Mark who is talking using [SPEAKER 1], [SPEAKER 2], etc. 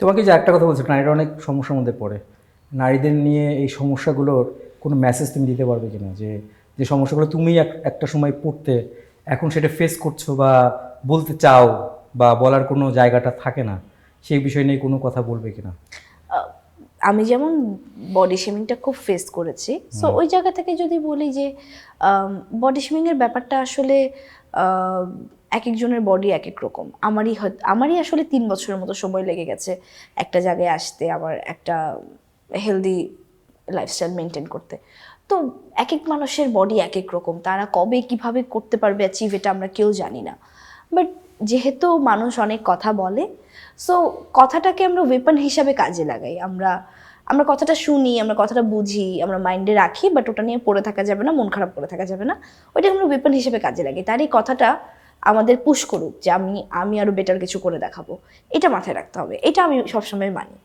[SPEAKER 1] তোমাকে যে একটা কথা বলছো নারীরা অনেক সমস্যার মধ্যে পড়ে। নারীদের নিয়ে এই সমস্যাগুলোর কোনো মেসেজ তুমি দিতে পারবে কিনা? যে যে সমস্যাগুলো তুমি এক- একটা সময় পড়তে এখন সেটা ফেস করছ বা বলতে চাও বা বলার কোনো জায়গাটা থাকে না সেই বিষয় নিয়ে কোনো কথা বলবে কিনা?
[SPEAKER 2] আমি যেমন বডি শেমিংটা খুব ফেস করেছি সো ওই জায়গা থেকে যদি বলি যে বডি শেমিংয়ের ব্যাপারটা আসলে এক একজনের বডি এক এক রকম। আমারই আমারই আসলে তিন বছরের মতো সময় লেগে গেছে একটা জায়গায় আসতে আমার একটা হেলদি লাইফস্টাইল মেনটেন করতে। তো এক এক মানুষের বডি এক এক রকম, তারা কবে কীভাবে করতে পারবে অ্যাচিভ এটা আমরা কেউ জানি না। বাট যেহেতু মানুষ অনেক কথা বলে সো কথাটাকে আমরা ওয়েপন হিসাবে কাজে লাগাই। আমরা আমরা কথাটা শুনি, আমরা কথাটা বুঝি, আমরা মাইন্ডে রাখি বাট ওটা নিয়ে পড়ে থাকা যাবে না, মন খারাপ করে থাকা যাবে না। ওইটা আমরা ওয়েপন হিসেবে কাজে লাগাই। তার এই কথাটা আমাদের পুশ করুক যে আমি আমি আরও বেটার কিছু করে দেখাবো। এটা মাথায় রাখতে হবে। এটা আমি সবসময় মানি।